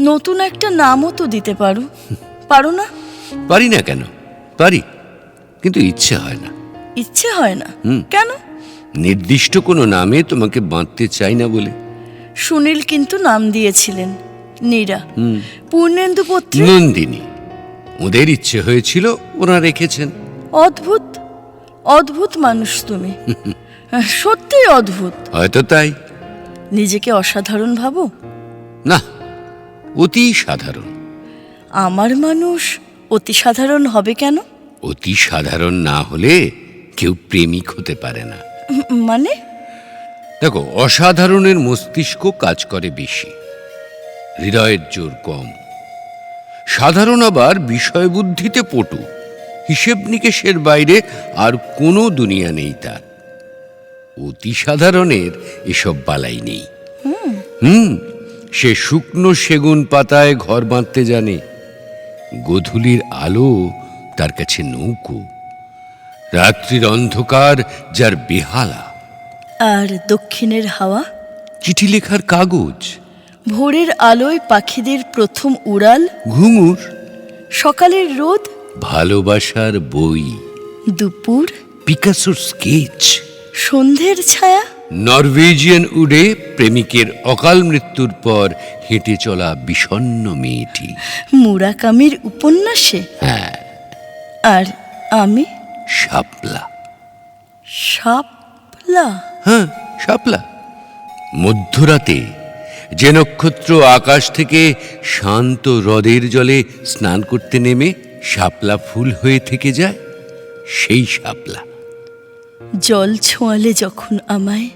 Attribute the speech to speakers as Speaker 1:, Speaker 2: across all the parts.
Speaker 1: নতুন একটা নামও তো দিতে পারো। পারো না?
Speaker 2: পারি না কেন? পারি। কিন্তু ইচ্ছে হয় না।
Speaker 1: ইচ্ছে হয় না। কেন?
Speaker 2: নির্দিষ্ট কোনো নামে তোমাকে বাঁধতে চাই না বলে।
Speaker 1: সুনীল কিন্তু নাম দিয়েছিলেন নীরা। পূর্ণেন্দু পত্রী?
Speaker 2: নন্দিনী। ওদের ইচ্ছে হয়েছিল ওরা রেখেছেন।
Speaker 1: অদ্ভুত। অদ্ভুত মানুষ তুমি। সত্যিই অদ্ভুত।
Speaker 2: হয়তো তাই।
Speaker 1: নিজেকে অসাধারণ ভাবো?
Speaker 2: না। অতি সাধারণ।
Speaker 1: আমার মানুষ অতি সাধারণ হবে কেন?
Speaker 2: অতি সাধারণ না হলে কেউ প্রেমিক হতে পারে না।
Speaker 1: মানে?
Speaker 2: দেখো অসাধারণের মস্তিষ্ক কাজ করে বেশি। হৃদয়ের জোর কম। সাধারণ আবার বিষয়বুদ্ধিতে পটু। হিসেব নিকেশের বাইরে আর কোনো দুনিয়া নেই তার। অতি সাধারণের এসব বালাই নেই। হুম। সে শুকনো সেগুন পাতায় ঘর বাঁধতে জানে। গোধূলির আলো তার কাছে নৌকো। রাত্রির অন্ধকার যার বেহালা।
Speaker 1: আর দক্ষিণের হাওয়া?
Speaker 2: চিঠি লেখার কাগজ।
Speaker 1: ভোরের আলোয় পাখিদের প্রথম উড়াল?
Speaker 2: ঘুঙুর।
Speaker 1: সকালের রোদ?
Speaker 2: ভালোবাসার বই।
Speaker 1: দুপুর?
Speaker 2: পিকাসোর স্কেচ।
Speaker 1: সন্ধ্যের ছায়া?
Speaker 2: নরওয়েজিয়ান উডে প্রেমিকের অকাল মৃত্যুর পর হেঁটে চলা বিষণ্ণ মেয়েটি।
Speaker 1: মুরাকামির উপন্যাসে?
Speaker 2: হ্যাঁ।
Speaker 1: আর আমি?
Speaker 2: শাপলা।
Speaker 1: শাপলা?
Speaker 2: হ্যাঁ শাপলা। মধ্যরাতে যে নক্ষত্র আকাশ থেকে শান্ত হ্রদের জলে স্নান করতে নেমে শাপলা ফুল হয়ে থেকে যায় সেই শাপলা।
Speaker 1: জল ছোঁয়ালে যখন আমায়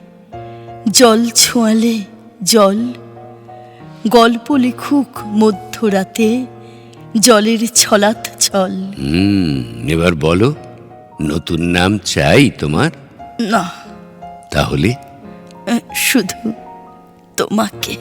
Speaker 1: জল ছোঁয়ালে জল। গল্প লিখুক মধ্যরাতে জলের ছলাত ছল।
Speaker 2: হুম এবার বলো নতুন নাম চাই তোমার?
Speaker 1: না।
Speaker 2: তাহলে?
Speaker 1: শুধু তোমাকে।